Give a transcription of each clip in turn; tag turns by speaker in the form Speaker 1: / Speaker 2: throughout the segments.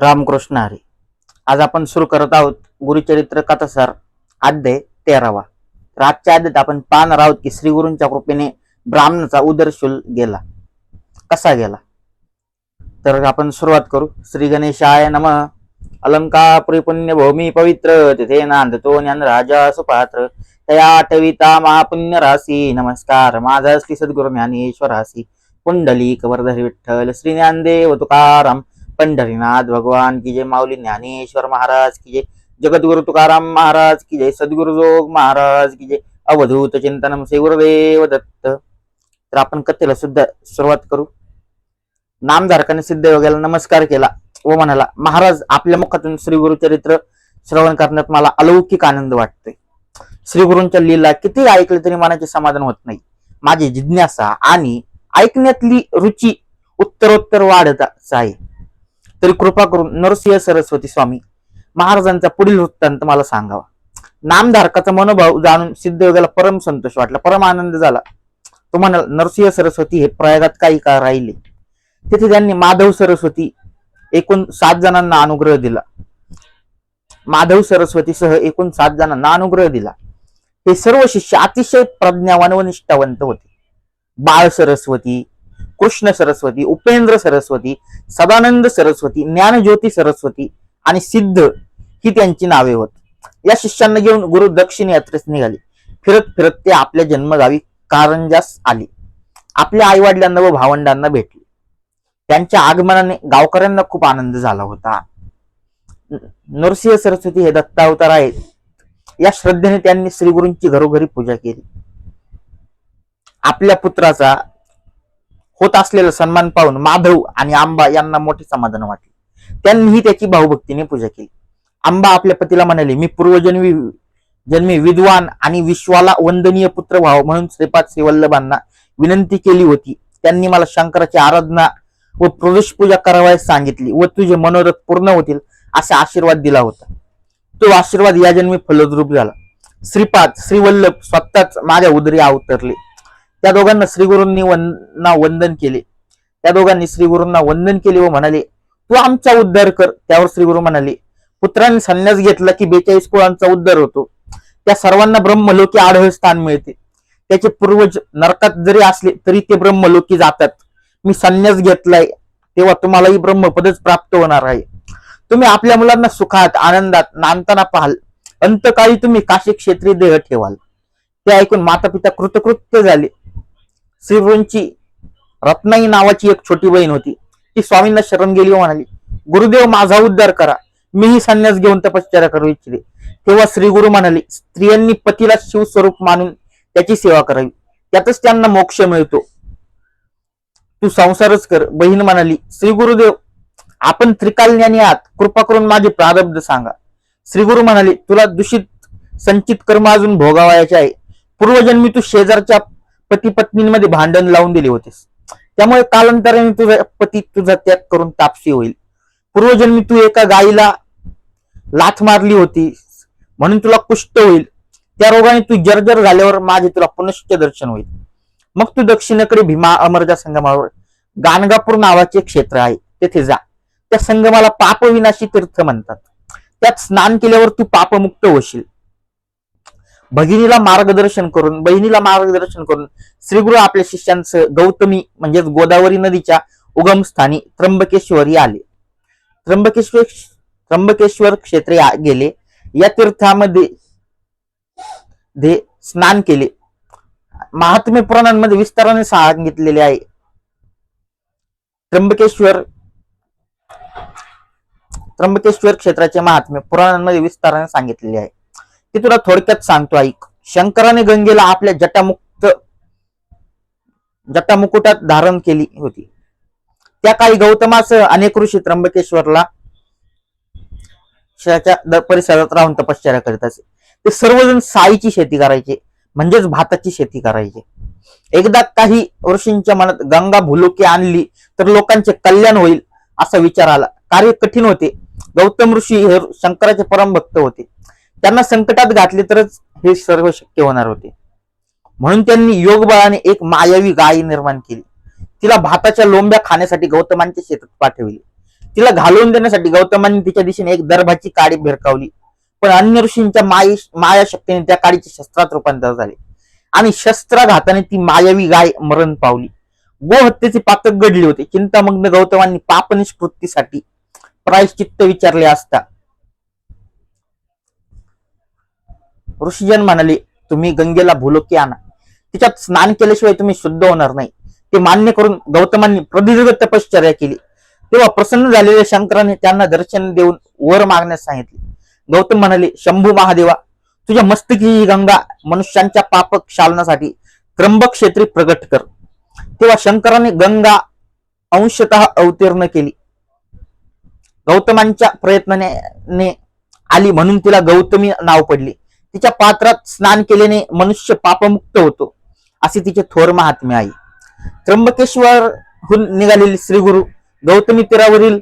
Speaker 1: रामकृष्ण हरी. आज आपण सुरू करत आहोत गुरुचरित्र कथासार अध्याय तेरावा. तर आजच्या आपण पाहणार आहोत की श्री गुरूंच्या कृपेने ब्राह्मणाचा उदरशूल गेला. कसा गेला? तर आपण सुरुवात करू. श्री गणेशाय नम. अलंकापुरी पुण्य भूमी पवित्र तिथे नांदतो ज्ञान राजा सुपात्र. तया आठविता महापुण्य राशी नमस्कार. माझा श्री सद्गुरु ज्ञानेश्वर राशी पुंडलिक वरधरी विठ्ठल श्री ज्ञानदेव तुकाराम. पंढरीनाथ भगवान की जय माऊली ज्ञानेश्वर महाराज की जय जगद्गुरु तुकाराम महाराज की जय सद्गुरु जोग महाराज की जय अवधूत चिंतनम श्री गुरुदेव दत्त तर आपण कथेला सुद्धा सुरुवात करू. नामधारकाने सिद्ध योग्याला नमस्कार केला व म्हणाला महाराज आपल्या मुखातून श्री गुरुचरित्र श्रवण करण्यात मला अलौकिक आनंद वाटतोय. श्री गुरूंच्या लीला किती ऐकले तरी मनाचे समाधान होत नाही. माझी जिज्ञासा आणि ऐकण्यातली रुची उत्तरोत्तर वाढत आहे. तरी कृपा करून नरसिंह सरस्वती स्वामी महाराजांचा पुढील वृत्तांत मला सांगावा. नामधारकाचा मनोभाव जाणून सिद्धयोगाला परम संतोष वाटला परम आनंद झाला. तो म्हणाला नरसिंह सरस्वती हे प्रयागात काही काळ राहिले. तिथे त्यांनी माधव सरस्वती एकूण सात जणांना अनुग्रह दिला. माधव सरस्वती सह एकूण सात जणांना अनुग्रह दिला. हे सर्व शिष्य अतिशय प्रज्ञावान व निष्ठावंत होते. बाळ सरस्वती कृष्ण सरस्वती उपेंद्र सरस्वती सदानंद सरस्वती ज्ञानज्योती सरस्वती आणि सिद्ध ही त्यांची नावे होत. या शिष्यांना घेऊन गुरु दक्षिण यात्रेस निघाले. फिरत फिरत ते आपल्या जन्मगावी कारंजास आले. आपल्या आईवडिलांना व भावंडांना भेटले. त्यांच्या आगमनाने गावकऱ्यांना खूप आनंद झाला होता. नरसिंह सरस्वती हे दत्तावतार आहेत. या श्रद्धेने त्यांनी श्रीगुरूंची घरोघरी पूजा केली. आपल्या पुत्राचा होत असलेला सन्मान पाहून माधव आणि आंबा यांना मोठे समाधान वाटले. त्यांनीही त्याची भाऊभक्तीने पूजा केली. आंबा आपल्या पतीला म्हणाले मी पूर्वजन्मी जन्मी विद्वान आणि विश्वाला वंदनीय पुत्र व्हावं म्हणून श्रीपाद श्रीवल्लभांना विनंती केली होती. त्यांनी मला शंकराची आराधना व प्रवेश पूजा करावयास सांगितली व तुझे मनोरथ पूर्ण होतील असा आशीर्वाद दिला होता. तो आशीर्वाद या जन्मी फलद्रूप झाला. श्रीपाद श्रीवल्लभ स्वतःच माझ्या उदरी अवतरले. त्या दोघांना श्रीगुरूंनी वंदना वंदन केले. त्या दोघांनी श्रीगुरूंना वंदन केले व म्हणाले तू आमचा उद्धार कर. त्यावर श्रीगुरु म्हणाले पुत्रांनी संन्यास घेतला की बेचाळीस कुळांचा उद्धार होतो. त्या सर्वांना ब्रह्मलोकी आढळ स्थान मिळते. त्याचे पूर्वज नरकात जरी असले तरी ते ब्रह्मलोकी जातात. मी संन्यास घेतलाय तेव्हा तुम्हालाही ब्रह्मपदच प्राप्त होणार आहे. तुम्ही आपल्या मुलांना सुखात आनंदात नांदताना पाहाल. अंतकाळी तुम्ही काशी क्षेत्री देह ठेवाल. ते ऐकून माता पिता कृतकृत्य झाले. श्रीगुरूंची रत्नाई नावाची एक छोटी बहीण होती. ती स्वामींना शरण गेली व म्हणाली गुरुदेव माझा उद्धार करा. मीही संन्यास घेऊन तपश्चर्या करू इच्छिते. तेव्हा श्रीगुरु म्हणाले स्त्रियांनी पतीला शिवस्वरूप मानून त्याची सेवा करावी. त्यातच त्यांना मोक्ष मिळतो. तू संसारच कर. बहीण म्हणाली श्री गुरुदेव आपण त्रिकालज्ञानी आहात कृपा करून माझे प्रारब्ध सांगा. श्री गुरु म्हणाले तुला दूषित संचित कर्म अजून भोगावायचे आहे. पूर्वजन्मी तू शेजारच्या पती पत्नींमध्ये भांडण लावून दिले होतेस त्यामुळे कालांतराने तुझा पती तुझा त्याग करून तापसी होईल. पूर्वजन्मी तू एका गायीला लाथ मारली होती म्हणून तुला कुष्ट होईल. त्या रोगाने तू जर्जर झाल्यावर माझे तुला पुनश्च दर्शन होईल. मग तू दक्षिणेकडे भीमा अमरजा संगमावर गाणगापूर नावाचे क्षेत्र आहे. तेथे जा. त्या संगमाला पापविनाशी तीर्थ म्हणतात. त्यात स्नान केल्यावर तू पापमुक्त होशील. भगिनीला मार्गदर्शन करून बहिणीला मार्गदर्शन करून श्रीगुरु आपल्या शिष्यांसह गौतमी म्हणजेच गोदावरी नदीच्या उगमस्थानी त्र्यंबकेश्वरी आले. त्र्यंबकेश्वर त्र्यंबकेश्वर क्षेत्रे गेले. या तीर्थामध्ये धे स्नान केले. महात्म्य पुराणांमध्ये विस्ताराने सांगितलेले आहे. त्र्यंबकेश्वर त्र्यंबकेश्वर क्षेत्राचे महात्म्य पुराणांमध्ये विस्ताराने सांगितलेले आहे. ते तुला थोडक्यात सांगतो ऐक. शंकराने गंगेला आपल्या जटामुक्त जटामुकुटात धारण केली होती. त्या काळी गौतमासह अनेक ऋषी त्र्यंबकेश्वरला परिसरात राहून तपश्चर्या करीत असे. ते सर्वजण साईची शेती करायचे म्हणजेच भाताची शेती करायचे. एकदा काही ऋषींच्या मनात गंगा भुलुकी आणली तर लोकांचे कल्याण होईल असा विचार आला. कार्य कठीण होते. गौतम ऋषी हे शंकराचे परम भक्त होते. त्यांना संकटात घातले तरच हे सर्व शक्य होणार होते. म्हणून त्यांनी योगबळाने एक मायावी गाय निर्माण केली. तिला भाताच्या लोंब्या खाण्यासाठी गौतमांच्या शेतात पाठविले. तिला घालवून देण्यासाठी गौतमांनी तिच्या दिशेने एक दर्भाची काडी भिरकावली पण अन्य ऋषींच्या माय माया शक्तीने त्या काडीचे शस्त्रात रूपांतर झाले. आणि शस्त्राघाताने ती मायावी गाय मरण पावली. गोहत्येचे पातक घडले होते. चिंतामग्न गौतमांनी पापनिष्कृतीसाठी प्रायश्चित्त विचारले असता ऋषीजन म्हणाले तुम्ही गंगेला भूलोकी आणा. तिच्यात स्नान केल्याशिवाय तुम्ही शुद्ध होणार नाही. ते मान्य करून गौतमांनी प्रदीर्घ तपश्चर्या केली. तेव्हा प्रसन्न झालेल्या शंकराने त्यांना दर्शन देऊन वर मागण्यास सांगितले. गौतम म्हणाले शंभू महादेवा तुझ्या मस्तकी ही गंगा मनुष्यांच्या पाप क्षालनासाठी त्र्यंबक क्षेत्री प्रगट कर. तेव्हा शंकराने गंगा अंशतः अवतीर्ण केली. गौतमांच्या प्रयत्नाने आली म्हणून तिला गौतमी नाव पडले. तिच्या पात्रात स्नान केल्याने मनुष्य पापमुक्त होतो असे तिचे थोर महात्म्य आहे. त्र्यंबकेश्वरहून निघालेले श्री गुरु गौतमी तीरावरील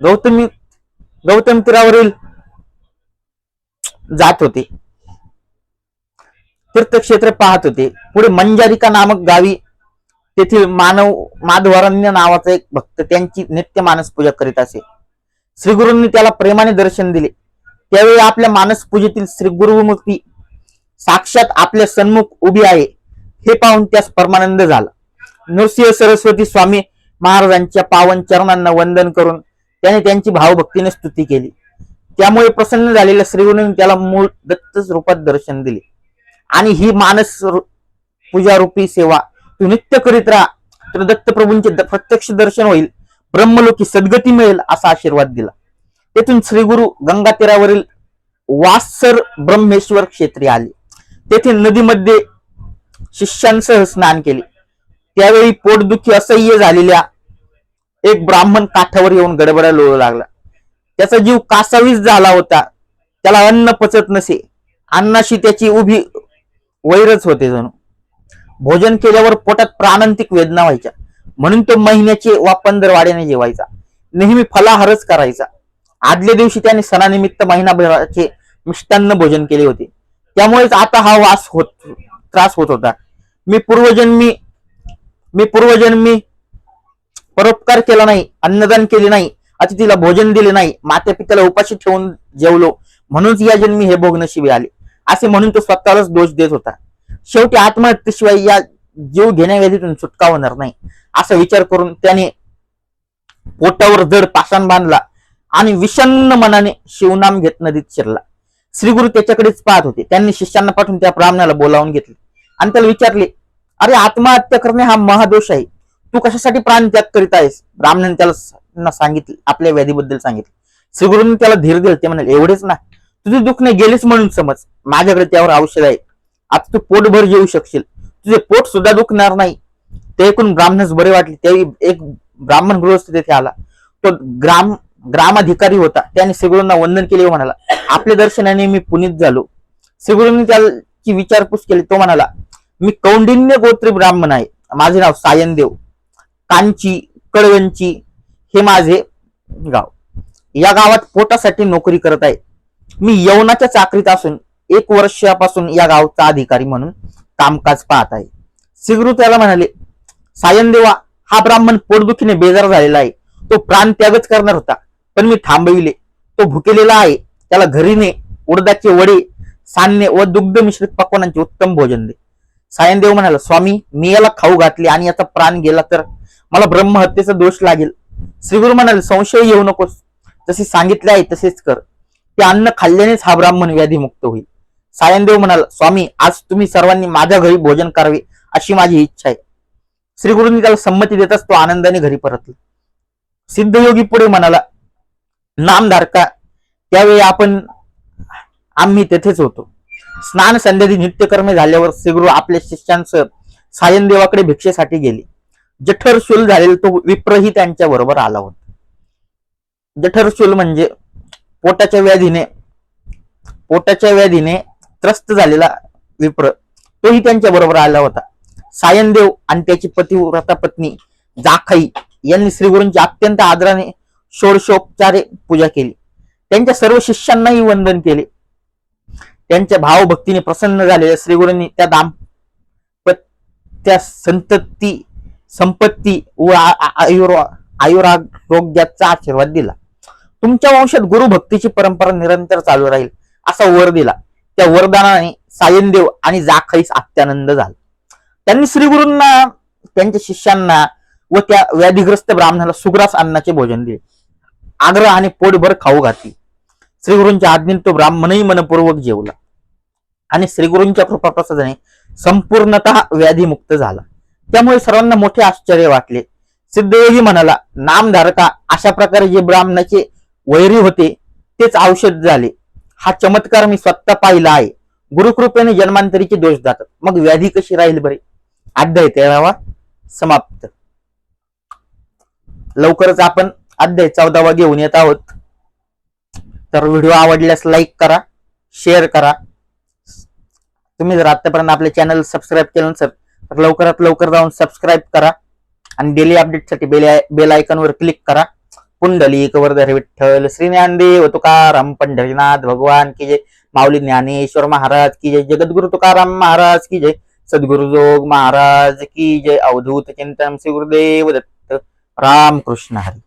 Speaker 1: गौतमी गौतम तीरावरील जात होते. तीर्थक्षेत्र पाहत होते. पुढे मंजारिका नामक गावी तेथील मानव माधवरण्य नावाचा एक भक्त त्यांची नित्य मानस पूजा करीत असे. श्रीगुरूंनी त्याला प्रेमाने दर्शन दिले. त्यावेळी आपल्या मानस पूजेतील श्री गुरुमूर्ती साक्षात आपल्या सन्मुख उभी आहे. हे पाहून त्यास परमानंद झाला. नृसिंह सरस्वती स्वामी महाराजांच्या पावन चरणांना वंदन करून त्याने त्यांची भावभक्तीने स्तुती केली. त्यामुळे प्रसन्न झालेल्या श्रीगुरूंनी त्याला मूळ दत्त रूपात दर्शन दिले. आणि ही मानस पूजारूपी सेवा तू नित्य करीत राहा तर दत्तप्रभूंचे द- प्रत्यक्ष दर्शन होईल ब्रह्मलोकी सद्गती मिळेल असा आशीर्वाद दिला. तेथून श्रीगुरु गंगा तीरावरील वासर ब्रह्मेश्वर क्षेत्री आले. तेथे नदीमध्ये शिष्यांसह स्नान केले. त्यावेळी पोटदुखी असह्य झालेल्या एक ब्राह्मण काठावर येऊन गडबडा लोळू लागला. त्याचा जीव कासावीस झाला होता. त्याला अन्न पचत नसे. अन्नाशी त्याची उभी वैरच होते जणू. भोजन केल्यावर पोटात प्राणांतिक वेदना व्हायच्या. म्हणून तो महिन्याचे वा पंधरवाड्याने जेवायचा. नेहमी फलाहारच करायचा. आदल्या दिवशी त्याने सणानिमित्त महिनाभराचे मिष्टान्न भोजन केले होते. त्यामुळेच आता हा वास होत त्रास होत होता. मी पूर्वजन्मी मी पूर्वजन्मी परोपकार केला नाही अन्नदान केले नाही अतिथीला भोजन दिले नाही माता पित्याला उपाशी ठेवून जेवलो. म्हणूनच या जन्मी हे भोग नशिबी आले. असे म्हणून तो स्वतःलाच दोष देत होता. शेवटी आत्महत्येशिवाय या जीव घेण्याव्याधीतून सुटका होणार नाही. असा विचार करून त्याने पोटावर जड पाषाण बांधला. आणि विषन्न मनाने शिवनाम घेत नदीत शिरला. श्रीगुरु त्याच्याकडेच पाहत होते. त्यांनी शिष्यांना पाठवून त्या ब्राह्मणाला बोलावून घेतले. आणि त्याला विचारले अरे आत्महत्या करणे हा महादोष आहे. तू कशासाठी प्राण त्याग करीत आहेस? ब्राह्मणाने त्याला सांगितले आपल्या व्याधीबद्दल सांगितले. श्रीगुरूंनी त्याला धीर दिले. ते म्हणाले एवढेच ना तुझे दुःख नाही गेलेच म्हणून समज. माझ्याकडे त्यावर औषध आहे. आता तू पोटभर जेऊ शकशील. तुझे पोट सुद्धा दुखणार नाही. ते ऐकून ब्राह्मणास बरे वाटले. त्यावेळी एक ब्राह्मण गृहस्थ तेथे आला. तो ग्राम ग्रामाधिकारी होता. त्याने सिगुरूंना वंदन केले म्हणाला आपल्या दर्शनाने मी पुनीत झालो. सिगुरूंनी त्याची विचारपूस केली. तो म्हणाला मी कौंडिन्य गोत्री ब्राह्मण आहे. माझे नाव सायनदेव. कांची कळवंची हे माझे गाव. या गावात पोटासाठी नोकरी करत आहे. मी यवनाच्या चाकरीत असून एक वर्षापासून या गावचा अधिकारी म्हणून कामकाज पाहत आहे. श्रीगुरु त्याला म्हणाले सायनदेवा हा ब्राह्मण पोटदुखीने बेजार झालेला आहे. तो प्राण त्यागच करणार होता. पण मी थांबविले. तो भुकेलेला आहे. त्याला घरी ने उडदाचे वडे सान्ने व दुग्ध मिश्रित पकवानांचे उत्तम भोजन दे. सायनदेव म्हणाला स्वामी मी याला खाऊ घातले आणि याचा प्राण गेला तर मला ब्रह्महत्येचा दोष लागेल. श्रीगुरु म्हणाले संशय येऊ नकोस. जसे सांगितले आहे तसेच कर. ते अन्न खाल्ल्यानेच हा ब्राह्मण व्याधीमुक्त होईल. सायनदेव म्हणाला स्वामी आज तुम्ही सर्वांनी माझ्या घरी भोजन करावे अशी माझी इच्छा आहे. श्रीगुरूंनी त्याला संमती देताच तो आनंदाने घरी परतला. सिद्धयोगी पुढे म्हणाला नामधारका त्यावेळी आपण आम्ही तेथेच होतो. स्नान संध्यादी नित्यकर्मे झाल्यावर श्रीगुरु आपल्या शिष्यांसह सायनदेवाकडे भिक्षेसाठी गेले. जठर शूल झालेला तो विप्रही त्यांच्या बरोबर आला होता. जठर शूल म्हणजे पोटाच्या व्याधीने पोटाच्या व्याधीने त्रस्त झालेला विप्र तोही त्यांच्या बरोबर आला होता. सायनदेव आणि त्याची पतिव्रता पत्नी जाखाई यांनी श्रीगुरूंची अत्यंत आदराने षोडशोपचारे पूजा केली. त्यांच्या सर्व शिष्यांनाही वंदन केले. त्यांच्या भावभक्तीने प्रसन्न झालेल्या श्रीगुरूंनी त्या दाम्पत्या संतती संपत्ती व आ- आयुरारोग्याचा आशीर्वाद दिला. तुमच्या वंशात गुरु भक्तीची परंपरा निरंतर चालू राहील असा वर दिला. त्या वरदानाने सायनदेव आणि जाखईस अत्यानंद झाला. त्यांनी श्रीगुरूंना त्यांच्या शिष्यांना व त्या व्याधीग्रस्त ब्राह्मणाला सुग्रास अन्नाचे भोजन दिले. आग्रह आणि पोटभर खाऊ घातली. श्रीगुरूंच्या आज्ञेत तो ब्राह्मणही मनपूर्वक जेवला. आणि श्रीगुरूंच्या कृपाप्रसादाने संपूर्णतः व्याधीमुक्त झाला. त्यामुळे सर्वांना मोठे आश्चर्य वाटले. सिद्धयोगी म्हणाला नामधारका अशा प्रकारे जे ब्राह्मणाचे वैरी होते तेच औषध झाले. हा चमत्कार मी स्वतः पाहिला आहे. गुरुकृपेने जन्मांतरीचे दोष जातात मग व्याधी कशी राहील बरे? अध्याय तेरावा समाप्त. लवकरच आपण अध्याय चौदावा घेऊन येत आहोत. तर व्हिडिओ आवडल्यास लाईक करा शेअर करा. तुम्ही जर आतापर्यंत आपले चॅनल सबस्क्राईब केलं नसेल तर लवकरात लवकर जाऊन सबस्क्राईब करा आणि डेली अपडेटसाठी बेल बेल आयकॉनवर क्लिक करा. पुंडलिक वरधर विठ्ठल श्री ज्ञानदेव तुकाराम पंढरीनाथ भगवान की जय. माऊली ज्ञानेश्वर महाराज की जय. जगद्गुरु तुकाराम महाराज की जय. सद्गुरु जोग महाराज की जय. अवधूत चिंतन श्री गुरुदेव दत्त. राम कृष्ण हरी.